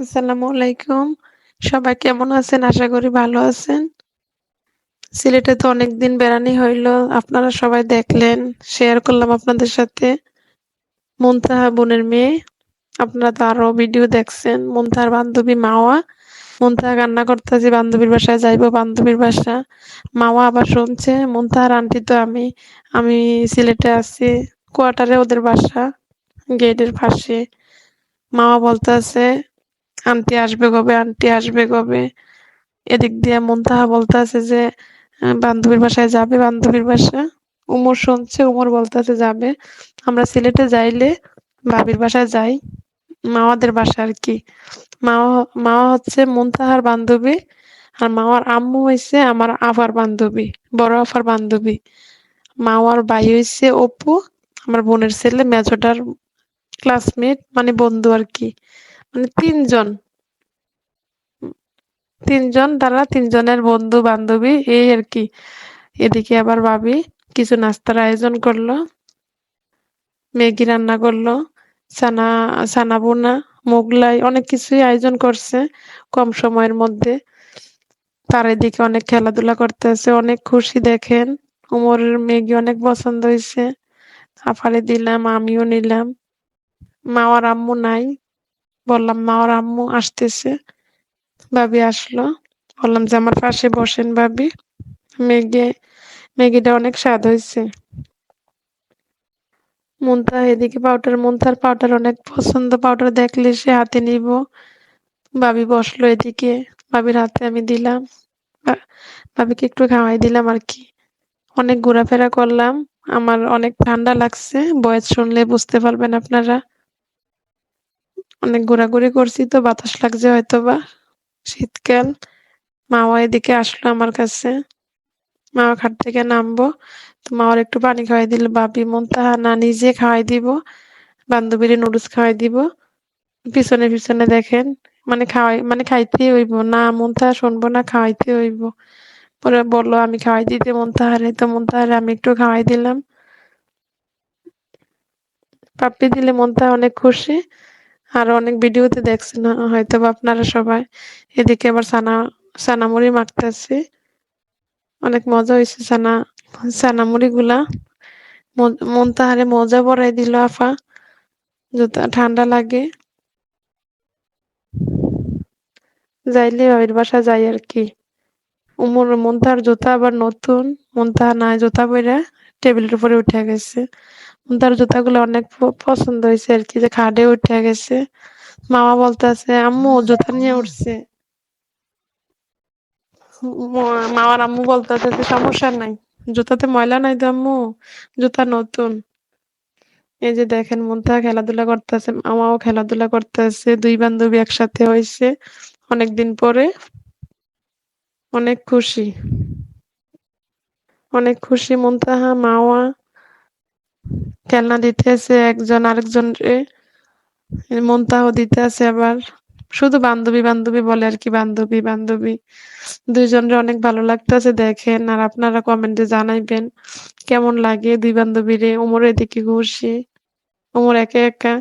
আসসালামু আলাইকুম। সবাই কেমন আছেন? আশা করি ভালো আছেন। সিলেটে তো অনেকদিন বেড়ানি হইল। আপনারা সবাই দেখলেন। শেয়ার করলাম আপনাদের সাথে। মুনতাহা বোনের মেয়ে। আপনারা তো আরও ভিডিও দেখছেন। মুনতাহার বান্ধবী মাওয়া। মুনতাহা কান্না করতেছে বান্ধবীর বাসায় যাইবো, বান্ধবীর বাসা। মাওয়া আবার শুনছে মুনতাহার আন্টি তো আমি। আমি সিলেটে আছি। কোয়ার্টারে ওদের বাসা। গেটের পাশে। মাওয়া বলতাছে আন্টি আসবে কবে? আন্টি আসবে কবে? এদিক দিয়ে মুনতাহা বলতাছে যে বান্ধবীর বাসায় যাবে, বান্ধবীর বাসা। উমর শুনছে, উমর বলতাছে যাবে। আমরা সিলেটে যাইলে ভাবির বাসায় যাই। মাওয়াদের বাসা আরকি। মাওয়া মাওয়া হচ্ছে মুনতাহার বান্ধবী। আর মাওয়ার আম্মু হইছে আমার আফার বান্ধবী, বড় আফার বান্ধবী। মাওয়ার ভাই হইছে অপু, আমার বোনের ছেলে মেজোটার ক্লাসমেট মানে বন্ধু আরকি। মানে ৩ জন। ৩ জন তারা তিনজনের বন্ধু-বান্ধবী এই আর কি এদিকে আবার ভাবি কিছু নাস্তার আয়োজন করল। ম্যাগি রান্না করল, সানা সানা ভুনা, মোগলাই অনেক কিছুই আয়োজন করছে কম সময়ের মধ্যে। তার এদিকে অনেক খেলাধুলা করতেছে, অনেক খুশি দেখেন। উমরের ম্যাগি অনেক পছন্দ হয়েছে আফারে দিলাম, আমিও নিলাম। মাওয়ার আম্মু নাই। বললাম মাওয়ার আম্মু আসতেছে। ভাবি আসলো। বললাম যে, আমার পাশে বসেন ভাবি। ম্যাগি, ম্যাগিটা অনেক স্বাদ হয়েছে মুনতাহা এদিকে পাউডার মুনতাহার পাউডার অনেক পছন্দ। পাউডার দেখলে সে হাতে নিব। ভাবি বসল এদিকে। ভাবির হাতে আমি দিলাম। ভাবিকে একটু খাওয়াই দিলাম আর কি অনেক ঘোরাফেরা করলাম। আমার অনেক ঠান্ডা লাগছে। ভয়েস শুনলে বুঝতে পারবেন আপনারা। অনেক ঘোরাঘুরি করছি তো বাতাস লাগছে হয়তোবা। শীতকাল। মাওয়া এদিকে আসলো আমার কাছে। মাওয়া খাট থেকে নামবো। তো মাওয়ার একটু পানি খাওয়াই দিল ভাবি। মুনতাহা না নিজে খাওয়াই দিব। বান্ধবীরে নুডলস খাওয়াই দিব। পিছনে, পিছনে দেখেন। মানে খাওয়াই মানে খাইতেই হইব। না মুনতাহা শুনব না খাওয়াইতে হইব। পরে বলল আমি খাওয়াই দিতে মুনতাহারে। তো মুনতাহারে আমি একটু খাওয়াই দিলাম। পাপ্পি দিলে মুনতাহা অনেক খুশি। আরও অনেক ভিডিওতে দেখছেন, হয়তোবা আপনারা সবাই। এদিকে আবার সানা, সানামুড়ি মাখতেছি। অনেক মজা হইছে সানা, সানামুড়িগুলা। মুন মুনতাহারে মোজা পরাই দিল আফা। জুতা ঠান্ডা লাগে। যাইলে ভাবির বাসায় যাই আরকি। উমর, মুনতাহার জুতা আবার নতুন। মুনতাহা নাই জুতা পইরা টেবিলের উপরে উঠে গেছে। মুনতাহার জুতাগুলো অনেক পছন্দ আর কি যে খাটে উঠে গেছে। মামা বলতাছে আম্মু জুতা নিয়ে উঠছে। ম মাওয়ার আম্মু বলতাছে যে সমস্যা নাই। জুতাতে ময়লা নাই তো আম্মু? জুতা নতুন। এই যে দেখেন মুনতাহা খেলাধুলা করতেছে, মামাও খেলাধুলা করতেছে। দুই বান্ধবী একসাথে হইছে অনেকদিন পরে। অনেক খুশি। অনেক খুশি মুনতাহা, মাওয়া। খেলনা দিতেছে একজন আরেকজনরে। মুনতাহাও দিতেছে আবার। শুধু বান্ধবী, বান্ধবী বলে আরকি বান্ধবী, বান্ধবী। ২ জনরে অনেক ভালো লাগতেছে দেখেন। আর আপনারা কমেন্টে জানাইবেন কেমন লাগে ২ বান্ধবীরে। উমর এদিকে খুশি। ওমর একে একা।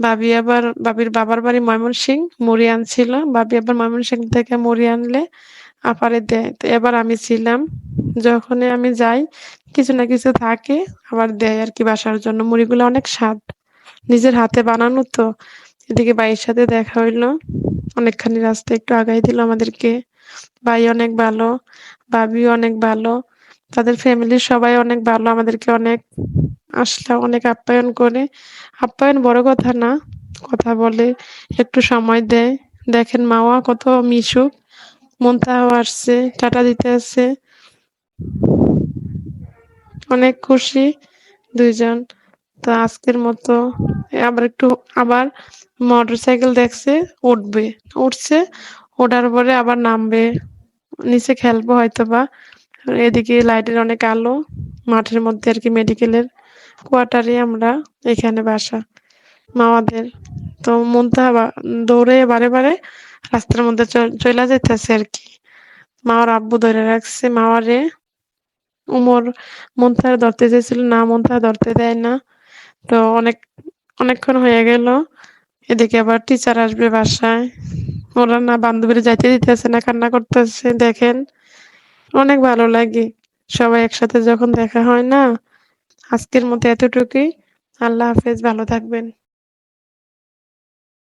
ভাবি আবার ভাবির বাবার বাড়ি ময়মনসিং। মুড়ি আনছিল। ভাবি আবার ময়মনসিং থেকে মুড়ি আনলে আপারে দেয়। তো এবার আমি ছিলাম। যখনই আমি যাই কিছু না কিছু থাকে আবার দেয় আর কি বাসার জন্য। মুড়িগুলো অনেক স্বাদ। নিজের হাতে বানানো তো। এদিকে ভাইয়ের সাথে দেখা হইল। অনেকখানি রাস্তা একটু আগাই দিল আমাদেরকে। ভাই অনেক ভালো। ভাবিও অনেক ভালো। তাদের ফ্যামিলির সবাই অনেক ভালো। আমাদেরকে অনেক আসলে অনেক আপ্যায়ন করে। আপ্যায়ন বড় কথা না। কথা বলে, একটু সময় দেয়। দেখেন মাওয়া কত মিশুক। মুনতাহাও আসছে, টাটা দিতেছে। অনেক খুশি দুইজন তো আজকের মতো আবার একটু আবার মোটর সাইকেল দেখছে উঠবে। উঠছে, ওঠার পরে আবার নামবে। নিচে খেলব হয়তোবা। এদিকে লাইটের অনেক আলো। মাঠের মধ্যে আর কি মেডিকেলের কোয়ার্টারে আমরা। এখানে বাসা মাওয়াদের। তো মুনতাহা দৌড়ে বারে, বারে রাস্তার মধ্যে চ চইলা যাইতেছে আরকি। মাওয়ার আব্বু ধইরা রাখছে মাওয়ারে। উমর মুনতাহারে ধরতে চাইছিল না মুনতাহা ধরতে দেয় না। তো অনেক অনেকক্ষণ হয়ে গেল। এদিকে আবার টিচার আসবে বাসায়। ওরা না বান্ধবীরা যাইতে দিতেছে না, কান্না করতেছে দেখেন। অনেক ভালো লাগে। সবাই একসাথে যখন দেখা হয় না? আজকের মতো এতটুকুই। আল্লাহ হাফেজ, ভালো থাকবেন।